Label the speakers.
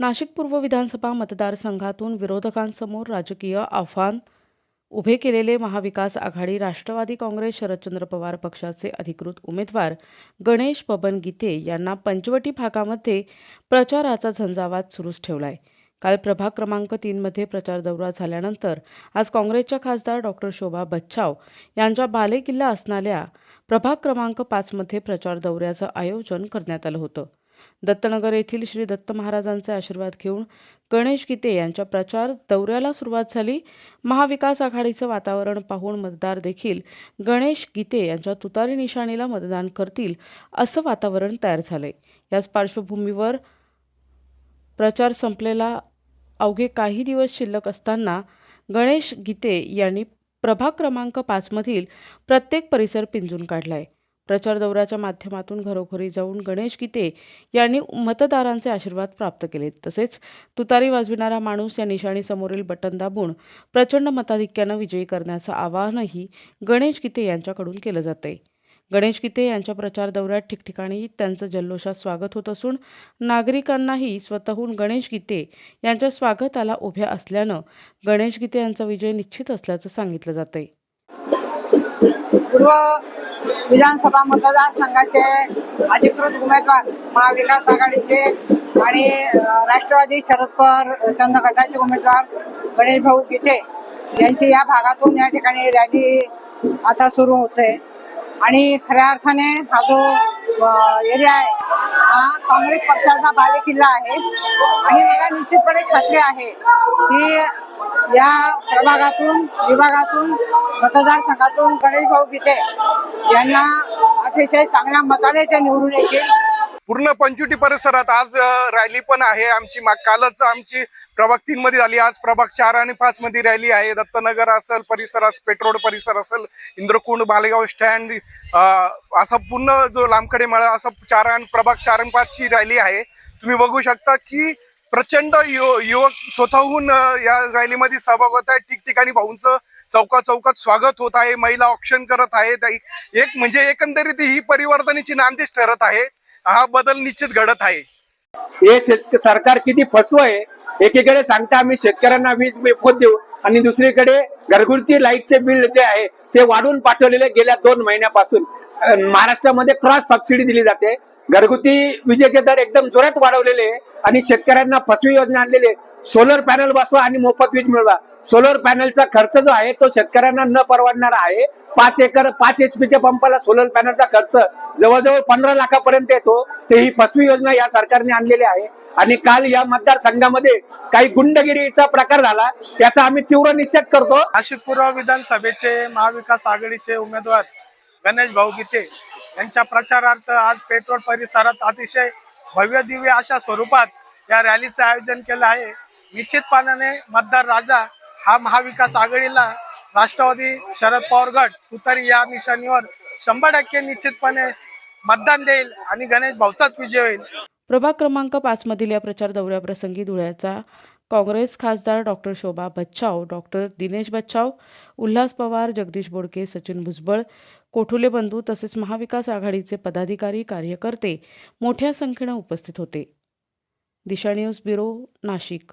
Speaker 1: नाशिक पूर्व विधानसभा मतदारसंघातून विरोधकांसमोर राजकीय आव्हान उभे केलेले महाविकास आघाडी राष्ट्रवादी काँग्रेस शरदचंद्र पवार पक्षाचे अधिकृत उमेदवार गणेश बबन गीते यांना पंचवटी भागामध्ये प्रचाराचा झंझावात सुरूच ठेवलाय. काल प्रभाग क्रमांक तीनमध्ये प्रचार दौरा झाल्यानंतर आज काँग्रेसच्या खासदार डॉक्टर शोभा बच्छाव यांच्या बालेकिल्ला असणाऱ्या प्रभाग क्रमांक पाचमध्ये प्रचार दौऱ्याचं आयोजन करण्यात आलं होतं. दत्तनगर येथील श्री दत्त महाराजांचे आशीर्वाद घेऊन गणेश गीते यांच्या प्रचार दौऱ्याला सुरुवात झाली. महाविकास आघाडीचं वातावरण पाहून मतदार देखील गणेश गीते यांच्या तुतारी निशाणीला मतदान करतील असं वातावरण तयार झालंय. याच पार्श्वभूमीवर प्रचार संपलेला अवघे काही दिवस शिल्लक असताना गणेश गीते यांनी प्रभाग क्रमांक पाचमधील प्रत्येक परिसर पिंजून काढलाय. प्रचार दौऱ्याच्या माध्यमातून घरोघरी जाऊन गणेश गीते यांनी मतदारांचे आशीर्वाद प्राप्त केले. तसेच तुतारी वाजविणारा माणूस या निशाणीसमोरील बटन दाबून प्रचंड मताधिक्यानं विजयी करण्याचं आवाहनही गणेश गीते यांच्याकडून केलं जाते गणेश गीते यांच्या प्रचार दौऱ्यात ठिकठिकाणी त्यांचं जल्लोषात स्वागत होत असून नागरिकांनाही स्वतःहून गणेश गीते यांच्या स्वागताला उभ्या असल्यानं गणेश गीते यांचा विजय निश्चित असल्याचं सांगितलं
Speaker 2: जाते विधानसभा मतदारसंघाचे अधिकृत उमेदवार महाविकास आघाडीचे आणि राष्ट्रवादी शरद पवार चंद गटाचे उमेदवार गणेश भाऊ गीते यांची या भागातून या ठिकाणी रॅली आता सुरू होते. आणि खऱ्या अर्थाने हा जो एरिया आहे हा काँग्रेस पक्षाचा बालेकिल्ला आहे. आणि मला निश्चितपणे खात्री आहे की या प्रभागातून विभागातून मतदारसंघातून गणेश भाऊ गीते यांना अतिशय चांगल्या मताने ते निवडून येतील.
Speaker 3: पूर्ण पंचुटी परिसरात आज रॅली पण आहे आमची. मा- कालच आमची प्रभाग तीन मध्ये झाली. आज प्रभाग चार आणि पाच मध्ये रॅली आहे. दत्तनगर असेल परिसर असेल पेट्रोल परिसर असेल इंद्रकुंड भालेगाव स्टँड असा पूर्ण जो लांबकडे मळा असा चार आणि प्रभाग चार आणि पाच ची रॅली आहे. तुम्ही बघू शकता की प्रचंड यु- युवक स्वतःहून या रॅलीमध्ये सहभाग होत आहे. ठिकठिकाणी भाऊंचं चौका चौकात स्वागत होत आहे. महिला ऑप्शन करत आहेत. एक म्हणजे एकंदरीत ही परिवर्तनाची नांदीच ठरत आहे. हा बदल निश्चित घडत आहे.
Speaker 4: हे शेतक सरकार किती फसव आहे एकीकडे सांगता आम्ही शेतकऱ्यांना वीज मोफत देऊ आणि दुसरीकडे घरगुती लाईटचे बिल जे आहे ते वाढून पाठवलेले गेल्या दोन महिन्यापासून. महाराष्ट्रामध्ये क्रॉस सबसिडी दिली जाते. घरगुती विजेचे दर एकदम जोरात वाढवलेले आणि शेतकऱ्यांना फसवी योजना आणलेली सोलर पॅनल बसवा आणि मोफत वीज मिळवा. सोलर पॅनलचा खर्च जो आहे तो शेतकऱ्यांना न परवडणारा आहे. पाच एकर पाच एच पीच्या पंपाला सोलर पॅनलचा खर्च जवळजवळ पंधरा लाखापर्यंत येतो. ते ही फसवी योजना या सरकारने आणलेली आहे. आणि काल या मतदारसंघामध्ये काही गुंडगिरीचा प्रकार झाला. त्याचा आम्ही तीव्र निषेध करतो.
Speaker 5: नाशिक पूर्व विधानसभेचे महाविकास आघाडीचे उमेदवार गणेश भाऊ गीते यांच्या प्रचारार्थ आज पेट्रोल परिसरात अतिशय भव्य दिव्य अशा स्वरूपात या रॅलीचं आयोजन केलं आहे. निश्चितपणाने मतदार राजा हा महाविकास आघाडीला राष्ट्रवादी शरद पवार गट तुतारी या निशाणीवर शंभर टक्के निश्चितपणे मतदान देईल आणि गणेश भाऊचाच विजय होईल.
Speaker 1: प्रभाग क्रमांक पाच मधील या प्रचार दौऱ्याप्रसंगी धुळ्याचा काँग्रेस खासदार डॉक्टर शोभा बच्छाव डॉक्टर दिनेश बच्छाव उल्हास पवार जगदीश बोडके सचिन भुजबळ कोठुले बंधू तसेच महाविकास आघाडीचे पदाधिकारी कार्यकर्ते मोठ्या संख्येनं उपस्थित होते. Disha news bureau Nashik.